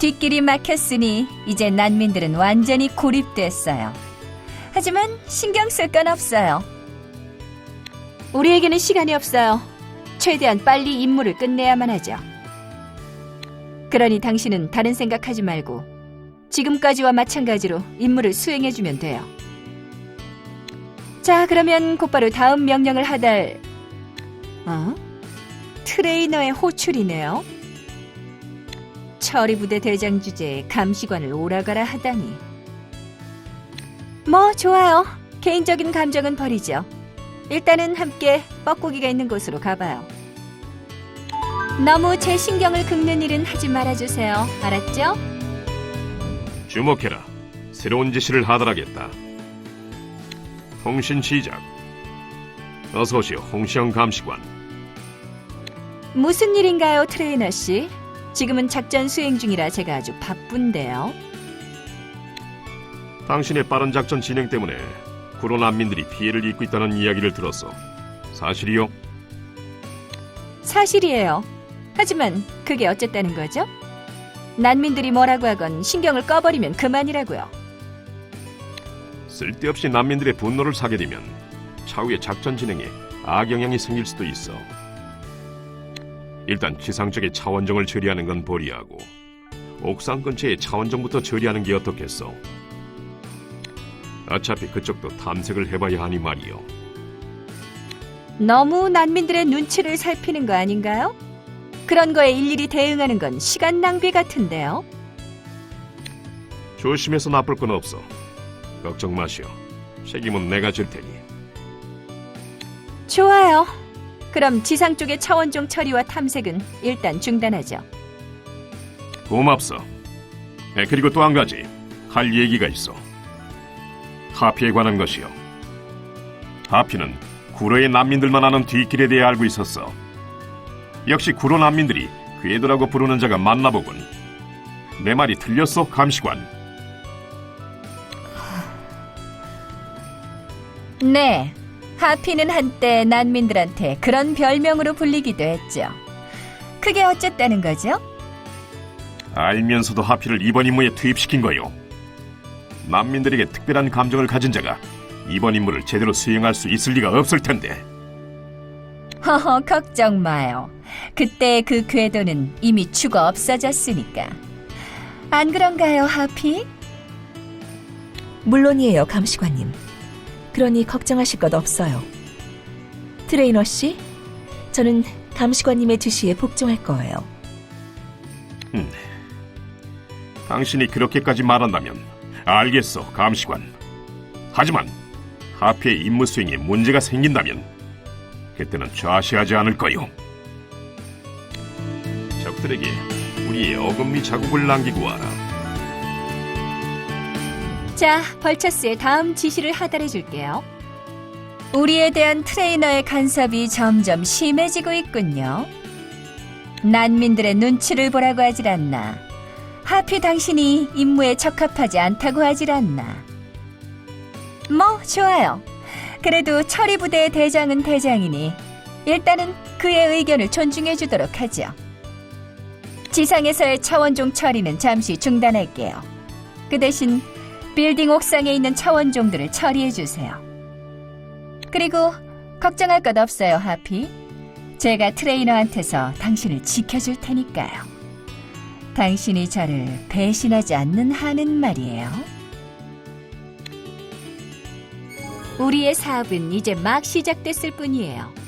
뒷길이 막혔으니 이제 난민들은 완전히 고립됐어요. 하지만 신경 쓸 건 없어요. 우리에게는 시간이 없어요. 최대한 빨리 임무를 끝내야만 하죠. 그러니 당신은 다른 생각하지 말고 지금까지와 마찬가지로 임무를 수행해주면 돼요. 자, 그러면 곧바로 다음 명령을 하달. 어? 트레이너의 호출이네요. 처리부대 대장 주제에 감시관을 오라가라 하다니. 뭐 좋아요. 개인적인 감정은 버리죠. 일단은 함께 뻐꾸기가 있는 곳으로 가봐요. 너무 제 신경을 긁는 일은 하지 말아주세요. 알았죠? 주목해라. 새로운 지시를 하달하겠다. 통신 시작. 어서 오시오, 홍시영 감시관. 무슨 일인가요, 트레이너 씨? 지금은 작전 수행 중이라 제가 아주 바쁜데요. 당신의 빠른 작전 진행 때문에 구로 난민들이 피해를 입고 있다는 이야기를 들었어. 사실이요? 사실이에요. 하지만 그게 어쨌다는 거죠? 난민들이 뭐라고 하건 신경을 꺼버리면 그만이라고요. 쓸데없이 난민들의 분노를 사게 되면 차후의 작전 진행에 악영향이 생길 수도 있어. 일단 지상 쪽의 차원정을 처리하는 건 보리하고 옥상 근처의 차원정부터 처리하는 게 어떻겠어? 어차피 그쪽도 탐색을 해봐야 하니 말이요. 너무 난민들의 눈치를 살피는 거 아닌가요? 그런 거에 일일이 대응하는 건 시간 낭비 같은데요. 조심해서 나쁠 건 없어. 걱정 마시오. 책임은 내가 질 테니. 좋아요. 그럼 지상 쪽의 차원종 처리와 탐색은 일단 중단하죠. 고맙소. 네, 그리고 또 한 가지 할 얘기가 있어. 하피에 관한 것이요. 하피는 구로의 난민들만 아는 뒷길에 대해 알고 있었어. 역시 구로 난민들이 궤도라고 부르는 자가 맞나 보군. 내 말이 틀렸어, 감시관. 네. 하피는 한때 난민들한테 그런 별명으로 불리기도 했죠. 그게 어쨌다는 거죠? 알면서도 하피를 이번 임무에 투입시킨 거요. 난민들에게 특별한 감정을 가진 자가 이번 임무를 제대로 수행할 수 있을 리가 없을 텐데. 허허, 걱정 마요. 그때 그 궤도는 이미 죽어 없어졌으니까. 안 그런가요, 하피? 물론이에요, 감시관님. 그러니 걱정하실 것 없어요. 트레이너 씨, 저는 감시관님의 지시에 복종할 거예요. 당신이 그렇게까지 말한다면 알겠어, 감시관. 하지만 하피의 임무 수행에 문제가 생긴다면 그때는 좌시하지 않을 거요. 적들에게 우리의 어금니 자국을 남기고 와라. 자, 벌처스의 다음 지시를 하달해 줄게요. 우리에 대한 트레이너의 간섭이 점점 심해지고 있군요. 난민들의 눈치를 보라고 하질 않나. 하필 당신이 임무에 적합하지 않다고 하질 않나. 뭐, 좋아요. 그래도 처리 부대의 대장은 대장이니 일단은 그의 의견을 존중해 주도록 하죠. 지상에서의 차원종 처리는 잠시 중단할게요. 그 대신 빌딩 옥상에 있는 차원종들을 처리해 주세요. 그리고 걱정할 것 없어요, 하피. 제가 트레이너한테서 당신을 지켜줄 테니까요. 당신이 저를 배신하지 않는 한은 말이에요. 우리의 사업은 이제 막 시작됐을 뿐이에요.